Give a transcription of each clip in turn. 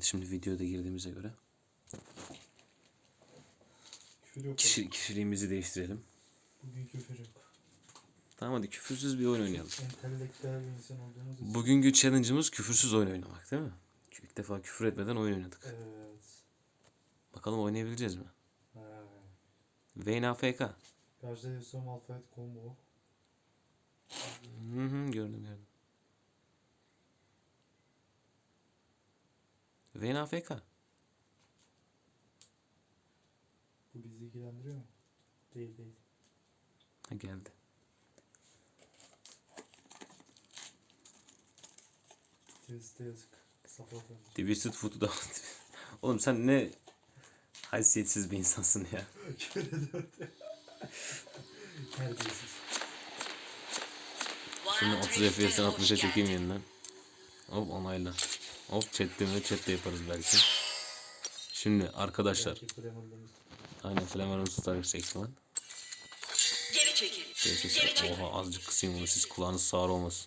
Evet şimdi videoda girdiğimize göre Küfür yok. kişi, kişiliğimizi değiştirelim. Bugün küfür yok. Tamam hadi küfürsüz bir oyun oynayalım. Entelektüel bir insan olduğumuz için. Bugünkü challenge'ımız küfürsüz oyun oynamak değil mi? İlk defa küfür etmeden oyun oynadık. Evet. Bakalım oynayabileceğiz mi? Ha. Vayne AFK. Karşıda Yusuf Malphite combo. Hı hı gördüm gördüm. Vayne AFK. Bu bizi ilgilendiriyor mu? Değil değil. Ha geldi. Twist'e yazık. Support. Twisted Foot'u da Oğlum sen ne haysiyetsiz bir insansın ya. Ediyor. Terbiyesiz. Şimdi 30 FPS'den 60'a çekeyim yeniden. Hop onayla. Hop chat'te mi? Chat'te yaparız belki. Şimdi arkadaşlar. Aynen Flamer'ın Star Seksman. Geri çekil. Şey, şey, şey. Oha azıcık kısayım bunu siz kulağınız sağır olmasın.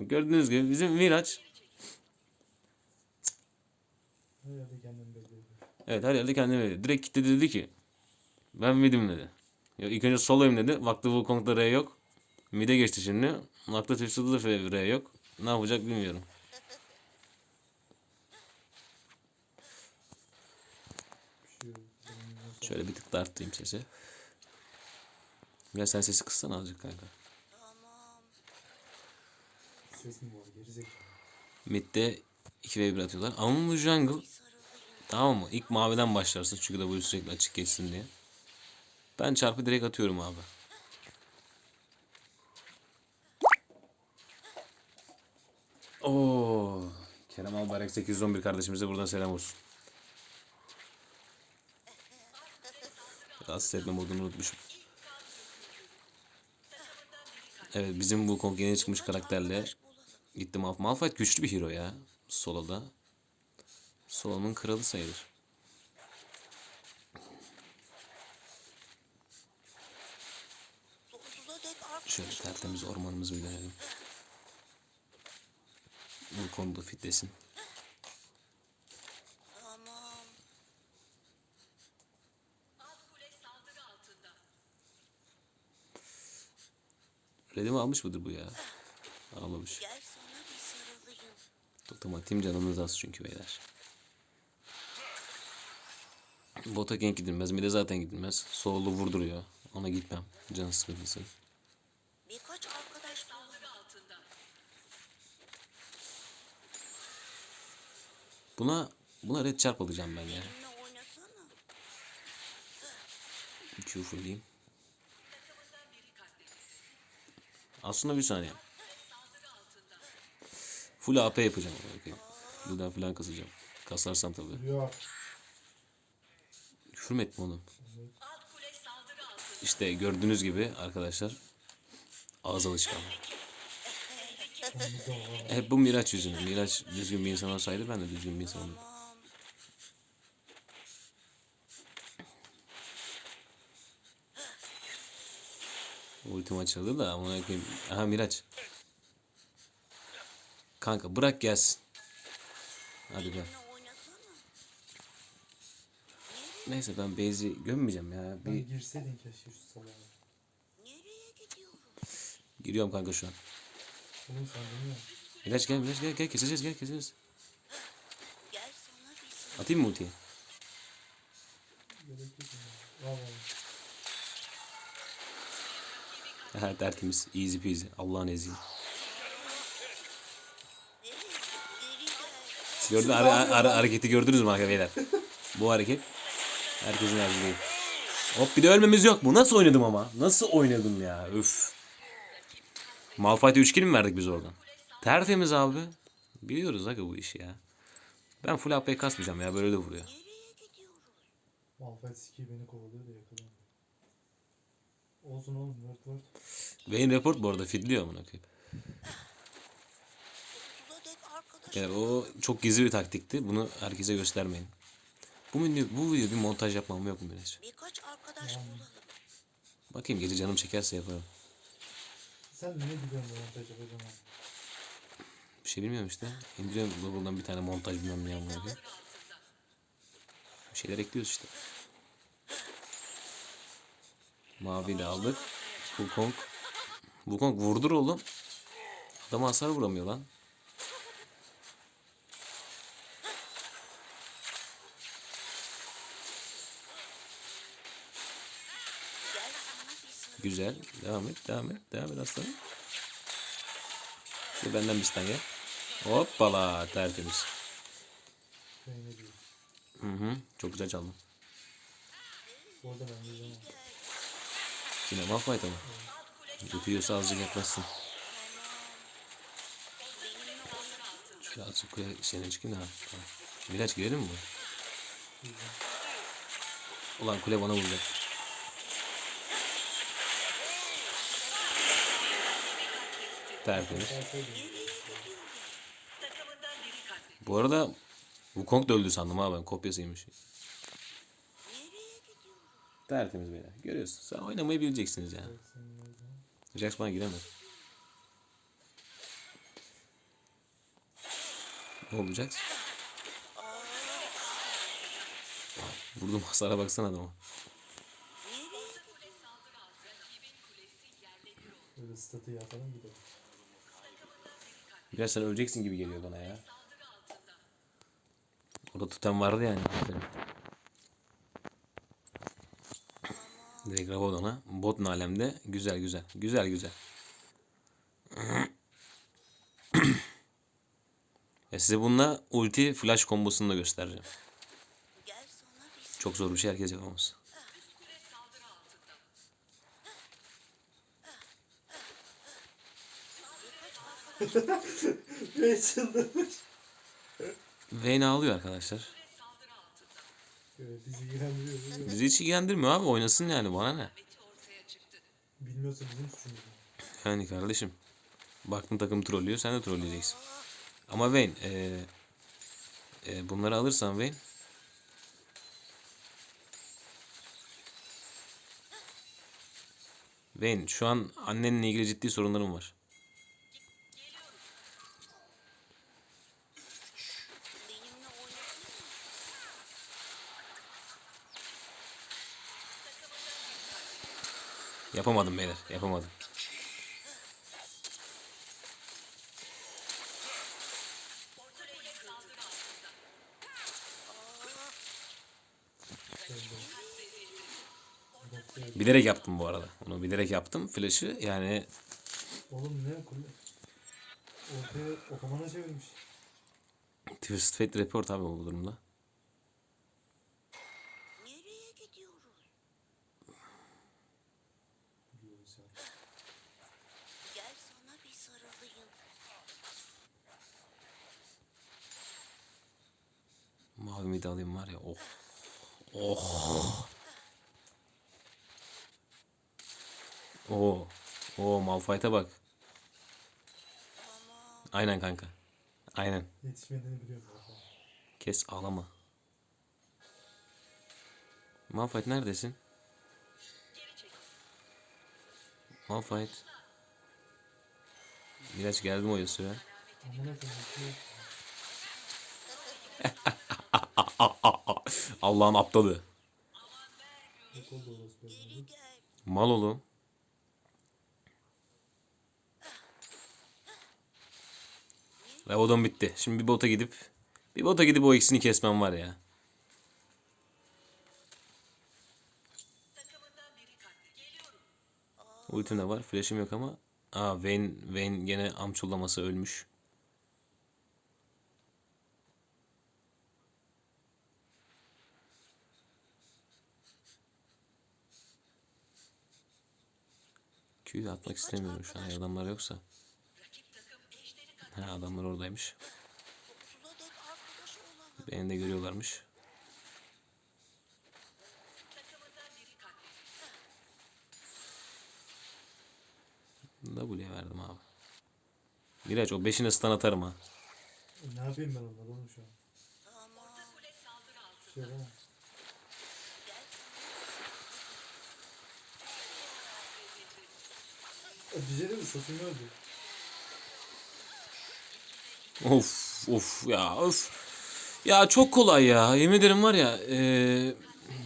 Gördüğünüz gibi bizim Miraç. Evet her yerde kendini veriyor. Direkt kitledi dedi ki ben midim dedi. Ya ilk önce soloyum dedi. Baktı Wukong'da R yok. Mid'e geçti şimdi. Baktı Twisted'da da R yok. Ne yapacak bilmiyorum. Şöyle bir tık da arttırayım sesi. Gel sen sesi kıssana azıcık kanka. Ses mi var? Gerizekalı. Mid'de 2v1 atıyorlar. Ama bu jungle tamam mı? İlk maviden başlarsın çünkü de bu sürekli açık geçsin diye. Ben çarpı direkt atıyorum abi. Oo, Kerem Albayrak 811 kardeşimize buradan selam olsun. Rahatsız etme modunu unutmuşum. Evet bizim bu Kong çıkmış karakterle gittim Malphite. Malphite güçlü bir hero ya. Solo'da. Solo'nun kralı sayılır. Şöyle tertemiz ormanımızı bir dönelim. Bu konuda fitlesin. Redimi almış mıdır bu ya? Almamış. Otomatik canımız az çünkü beyler. Bota gank gidilmez. Mide zaten gidilmez. Solo vurduruyor. Ona gitmem. Can sıkıntısı. Birkaç arkadaş bulalım. Buna buna red çarp alacağım ben ya. Q fullleyeyim. Aslında bir saniye. Full AP yapacağım. Okay. Buradan falan kasacağım. Kasarsam tabii. Yok. Mü ettim oğlum? İşte gördüğünüz gibi arkadaşlar ağız alışkanlığı. Hep bu Miraç yüzünden. Miraç düzgün bir insan olsaydı ben de düzgün bir insan olurdum. Ultim açıldı da ona koyayım. Aha Miraç. Kanka bırak gelsin. Hadi be. Neyse ben Beyzi gömmeyeceğim ya. Ben Bir girseydin keşke şu gidiyoruz? giriyorum kanka şu an. Oğlum sen bilmiyor musun? Miraç gel Miraç gel gel keseceğiz gel keseceğiz. Atayım mı ultiyi? Aha tertemiz. Easy peasy. Allah'ın ezgi. Gördün ara, ara, hareketi gördünüz mü arkadaşlar? Bu hareket herkesin harcı değil. Hop bir de ölmemiz yok mu? Nasıl oynadım ama? Nasıl oynadım ya? Üf. Malphite'e 3 kill mi verdik biz oradan? Tertemiz abi. Biliyoruz aga bu işi ya. Ben full AP kasmayacağım ya böyle de vuruyor. Malphite siki beni kovalıyor da yakalamıyor. Olsun oğlum word. Vayne Report bu arada fidliyor amına koyayım. Yani o çok gizli bir taktikti. Bunu herkese göstermeyin. Bu video, bu video bir montaj yapmam yok mu? Birkaç arkadaş bulalım. Bakayım gece canım çekerse yaparım. Sen ne biliyorsun bu montaj yapacağım abi? Bir şey bilmiyorum işte. İndiriyorum Google'dan bir tane montaj bilmem ne yapmaya. Bir şeyler ekliyoruz işte. Mavi de aldık. Wukong. Wukong vurdur oğlum. Adama hasar vuramıyor lan. Gel sana bir sarıl. Güzel. Devam et, devam et, devam et aslanım. Şimdi benden bir tane gel. Hoppala tertemiz. Hı hı. Çok güzel çaldın. Bu arada ben zaman. Yine Malphite ama. Götürüyorsa azıcık yaklaşsın. Şöyle azıcık kule senin çıkayım da. Miraç girelim mi? Ulan kule bana vuracak. Tertemiz. Bu arada Wukong da öldü sandım ha ben kopyasıymış. Tertemiz beyler. Görüyorsun. Sen oynamayı bileceksiniz yani. Jax bana giremez. Ne Jax? Vurdum hasara baksana adama. Statü yapalım gidelim. Biraz sen öleceksin gibi geliyor bana ya. Orada tutan vardı yani. Aferin. Direkt Rabadon'a. Bot alemde. Güzel güzel. Güzel güzel. Ve size bununla ulti flash kombosunu da göstereceğim. Çok zor bir şey herkes yapamaz. Ve çıldırmış. Vayne ağlıyor arkadaşlar. Evet, bizi ilgilendiriyor. Bizi hiç ilgilendirmiyor abi. Oynasın yani bana ne? Bilmiyorsa bizim suçumuz. Yani kardeşim. Baktın takım trollüyor sen de trolleyeceksin. Ama Vayne eee e, bunları alırsan Vayne Vayne şu an annenle ilgili ciddi sorunlarım var. Yapamadım beyler yapamadım. Bilerek yaptım bu arada. Onu bilerek yaptım. Flash'ı yani Oğlum ne kule? Ortaya otomana çevirmiş. Twisted Fate Report abi bu durumda. Nereye gidiyoruz? Biliyoruz ya. Gel sana bir sarılayım. Mavi midi alayım var ya. Oh. Oh. Oo. Oo Malphite'a bak. Aynen kanka. Aynen. Yetişmediğini biliyorum. Kes ağlama. Malphite neredesin? Malphite. Biraz geldim o Yasuo'ya. Amına koyayım. bir şey yok. Allah'ın aptalı. Mal oğlum. Ravadon bitti. Şimdi bir bota gidip bir bota gidip o ikisini kesmem var ya. Ultim de var. Flash'im yok ama. Aa Vayne, Vayne gene amçullaması ölmüş. Q'yu da atmak istemiyorum şu an. Adamlar yoksa. Ha adamlar oradaymış. Beni de görüyorlarmış. W'ye verdim abi. Miraç o beşine stun atarım ha. E, Ne yapayım ben onunla oğlum şu an? Şey E, şey değil mi? Öldü. Of of ya of. Ya çok kolay ya. Yemin ederim var ya. eee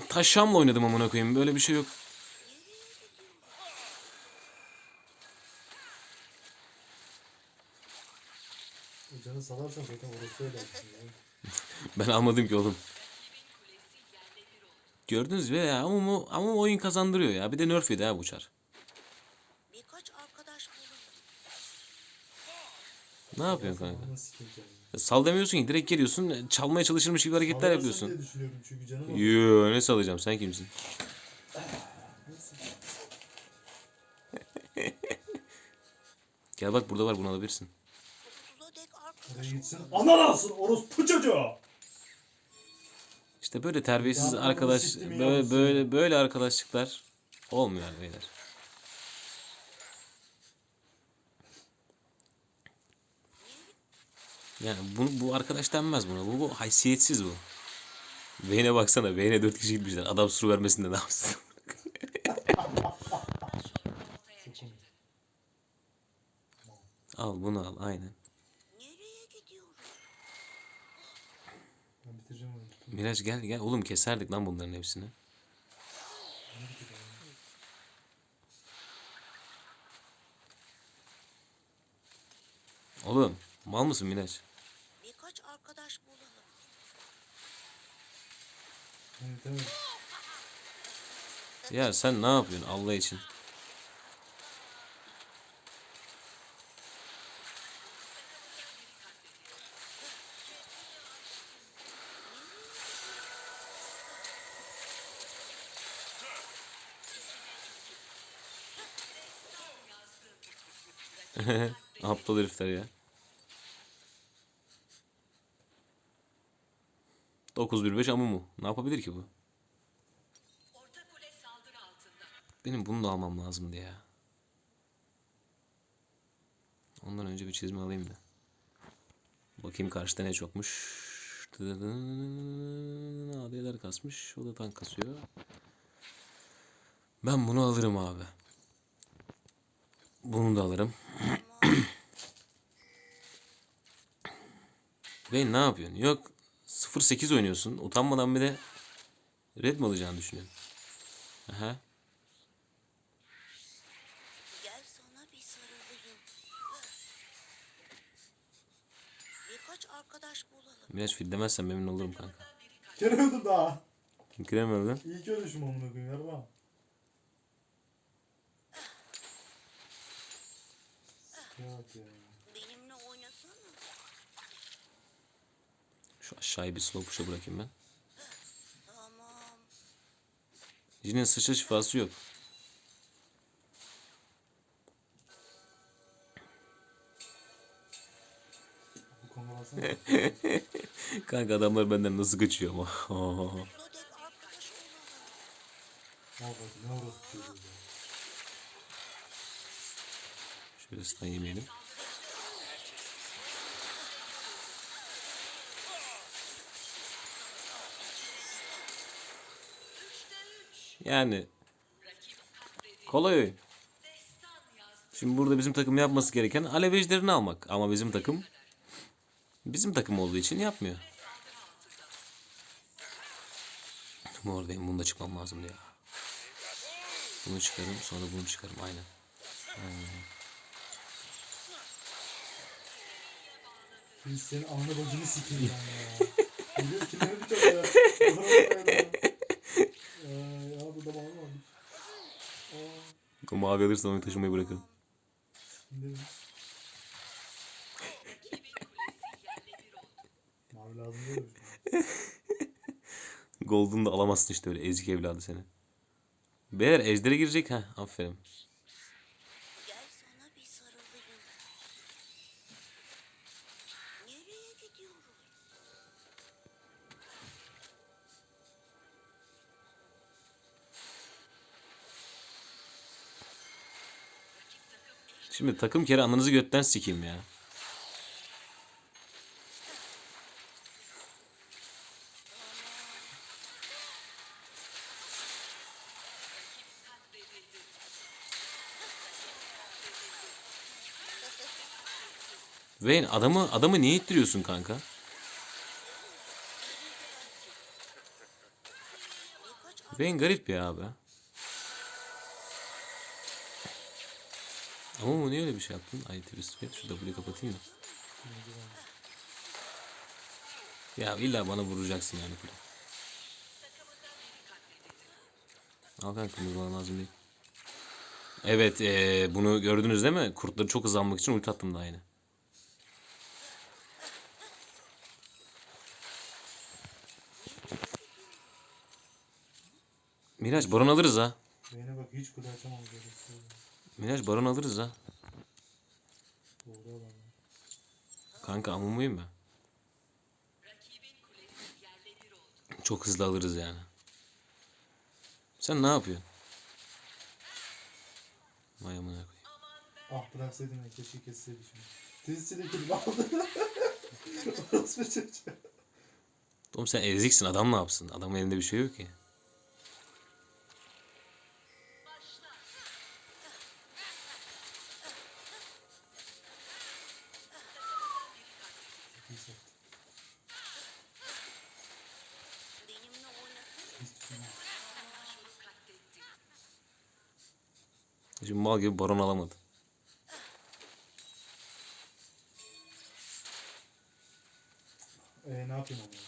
taşşamla oynadım amına koyayım. Böyle bir şey yok. Canı salarsan zaten orası öyle yapsın ya. Ben almadım ki oğlum. Gördünüz mü ya ama, ama oyun kazandırıyor ya. Bir de nerf yedi ha bu çar. Birkaç arkadaş bulalım. Ne yapıyorsun kanka? Canını. Sal demiyorsun ki direkt geliyorsun çalmaya çalışırmış gibi hareketler yapıyorsun. diye düşünüyorum çünkü canım. Yoo ne salacağım sen kimsin? Neyse. Gel bak burada var bunu alabilirsin. Sonsuza dek Oraya arkadaş gitsin. olalım. Anan alsın orospu çocuğu. İşte böyle terbiyesiz Ya, arkadaş ya, böyle böyle böyle arkadaşlıklar olmuyor beyler. Yani bu, bu arkadaş denmez buna. Bu, bu haysiyetsiz bu. Veyne baksana. Veyne dört kişi gitmişler. Adam sur vermesinde ne yapsın? Al bunu al. Aynen. Miraç gel gel. Oğlum keserdik lan bunların hepsini. Oğlum mal mısın Miraç? Birkaç arkadaş bulalım. Evet. Ya sen ne yapıyorsun Allah için? Aptal herifler ya. 915 ama mu? Ne yapabilir ki bu? Benim bunu da almam lazımdı ya. Ondan önce bir çizme alayım da. Bakayım karşıda ne çokmuş. Adiyeler kasmış. O da tank kasıyor. Ben bunu alırım abi. Bunu da alırım. Ve ne yapıyorsun? Yok 0-8 oynuyorsun. Utanmadan bir de red mi alacağını düşünüyorsun? Aha. Gel sana bir sarılayım. Birkaç arkadaş bulalım. Miraç fil demezsen memnun olurum kanka. Öldüm daha. Kim krem lan? İyi ki ölüşüm amına koyayım yarma. Sıkıntı ya. Benimle oynasana. Şu aşağıya bir slow push'a bırakayım ben. Jin'in sıçra şifası yok. Kanka adamlar benden nasıl kaçıyor ama. Şöyle stun yemeyelim. Yani kolay oyun. Şimdi burada bizim takım yapması gereken alev ejderini almak. Ama bizim takım bizim takım olduğu için yapmıyor. Bu oradayım. Bunu da çıkmam lazımdı ya. Bunu çıkarım sonra bunu çıkarım aynen. Biz senin anne bacını sikeyim ben ya. Biliyor ki ne yapacağım ya. Bana bak ya. Ay, Ya burada mavi varmış. Aa, O mavi alırsan onu taşımayı bırakırım. Mavi lazım değil mi? Golden'ı da alamazsın işte öyle ezik evladı seni. Beyler ejdere girecek ha aferin. Şimdi takım kere ananızı götten sikeyim ya. Vayne adamı adamı niye ittiriyorsun kanka? Vayne garip ya abi. Ama bu niye öyle bir şey yaptın? Ay twist fit. Şu W'yu kapatayım da. Ya illa bana vuracaksın yani kule. Al kanka bana lazım değil. Evet eee, bunu gördünüz değil mi? Kurtları çok hızlanmak için ulti attım daha yine. Miraç baron alırız ha. Beyne bak hiç kule açamam Miraç baron alırız ha. Kanka amumuyum ben. Çok hızlı alırız yani. Sen ne yapıyorsun? Vay amına koyayım. Ah bıraksaydım ya keşke kesseydi şimdi. Dizisini kelime aldı. Orası çocuğu. Oğlum sen eziksin adam ne yapsın? Adamın elinde bir şey yok ki. Mal gibi baron alamadı. Eee ne yapayım attım.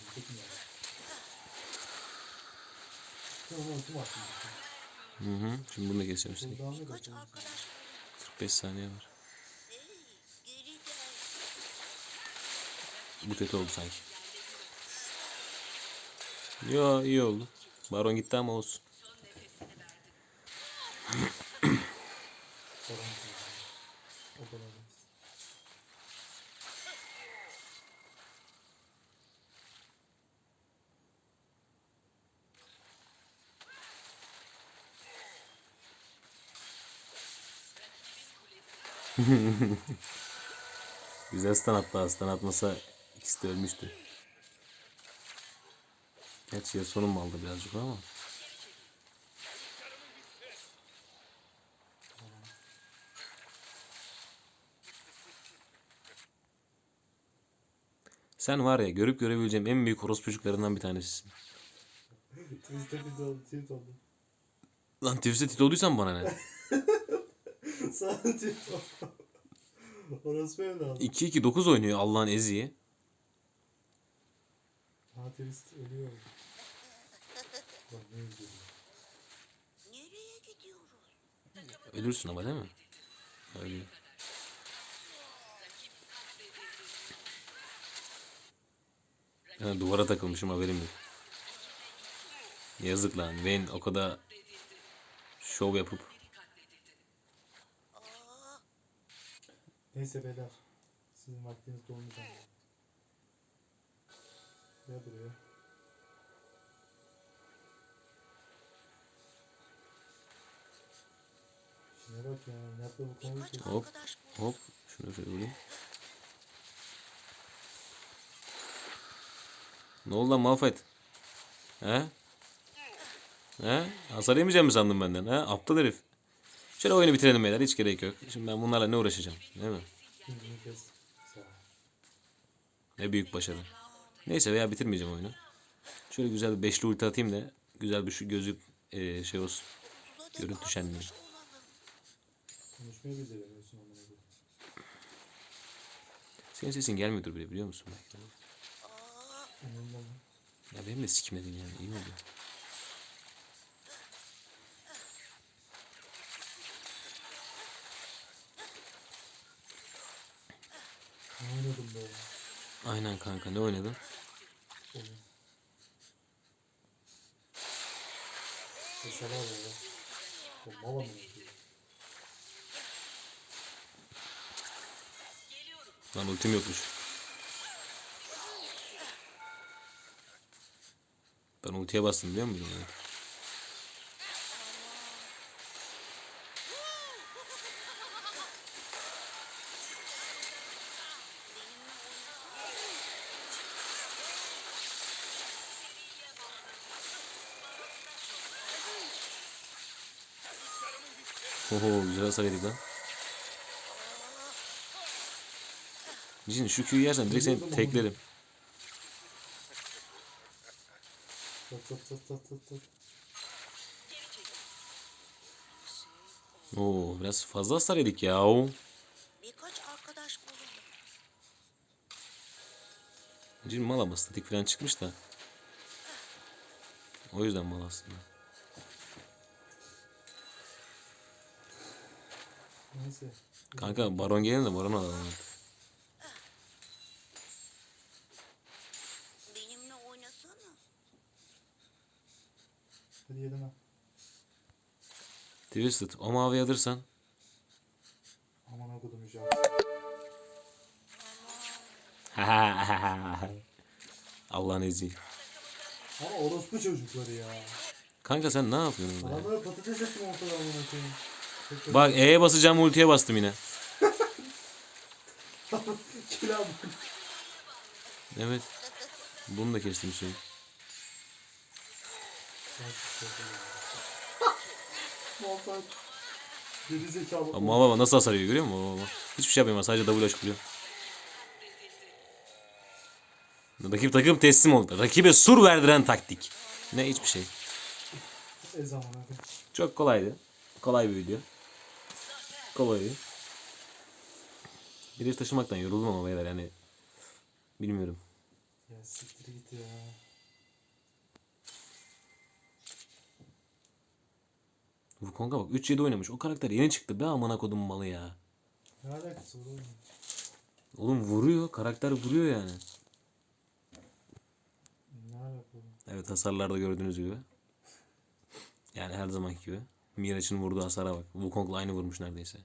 Hı hı. Şimdi bunu da. Buradan ne Kaç bakıyorum? arkadaş 45 saniye var. Bu kötü oldu sanki. Yo iyi oldu. Baron gitti ama olsun. Baron kullanıyor. O kadar da. Güzel stun attı. Stun atmasa ikisi de ölmüştü. Gerçi ya sonun mu aldı birazcık ama. Sen var ya görüp görebileceğim en büyük orospu çocuklarından bir tanesisin. Twist'e. Tilt oldu. Lan Twist'e tit olduysan bana ne? Oldu. Orası benim lazım. 2-2-9 oynuyor Allah'ın eziği. Ha twist ölüyor. Bak ne üzüldüm. Nereye gidiyoruz? Ölürsün ama değil mi? Öyle. Ha, duvara takılmışım haberim yok. Yazık lan. Vayne o kadar şov yapıp Neyse beyler. Sizin vaktiniz dolmuş ama. Gel buraya. Şuna bak ya. Yapma bu konuyu kes. Hop. hop şunu şöyle vurayım. Ne oldu lan Malphite? He? He? Hasar yemeyeceğim mi sandın benden? He? Aptal herif. Şöyle oyunu bitirelim beyler. Hiç gerek yok. Şimdi ben bunlarla ne uğraşacağım? Değil mi? Ne büyük başarı. Neyse veya bitirmeyeceğim oyunu. Şöyle güzel bir beşli ulti atayım da güzel bir şu gözü eee, şey olsun. Görüntü şenliği. Konuşmayı beceremiyorsun koyayım. Senin sesin gelmiyordur bile biliyor musun belki? Ya benim de sikimledin yani iyi oluyor? Ne oynadım be? Aynen kanka ne oynadın? Oğlum. Mesela var ya. O mal amına koyayım. Lan ultim yokmuş. Ben ultiye bastım biliyor musun? Yani? Oho güzel hasar yedik lan. Jin şu Q'yu yersen direkt seni teklerim. Tat. Oo biraz fazla hasar yedik ya. Birkaç arkadaş bulalım. Jin mal ama statik falan çıkmış da. O yüzden mal aslında. Neyse. Kanka baron gelin de baron alalım artık. Benimle oynasana. Hadi yedim ha. Twisted o mavi alırsan Aman okudum hocam. Allah'ın izni. Ama orospu çocukları ya. Kanka sen ne yapıyorsun be? Adamlara patates ettim ortada amına koyayım. Bak E'ye basacağım ultiye bastım yine. Evet. Bunu da kestim şey. Geri zekalı. Ama baba nasıl hasar yiyor görüyor musun? Baba. Hiçbir şey yapmıyor sadece W açık vuruyor. Rakip takım teslim oldu. Rakibe sur verdiren taktik. Ne hiçbir şey. Çok kolaydı. Kolay bir video. Kolay. Bir iş taşımaktan yoruldum ama beyler yani. Bilmiyorum. Ya siktir git ya. Wukong'a bak 3-7 oynamış. O karakter yeni çıktı be amına kodum malı ya. Ne alakası oğlum? Oğlum vuruyor. Karakter vuruyor yani. Ne alakası? Evet hasarlarda gördüğünüz gibi. Yani her zamanki gibi. Mirage'ın vurduğu hasara bak. Wukong'la aynı vurmuş neredeyse.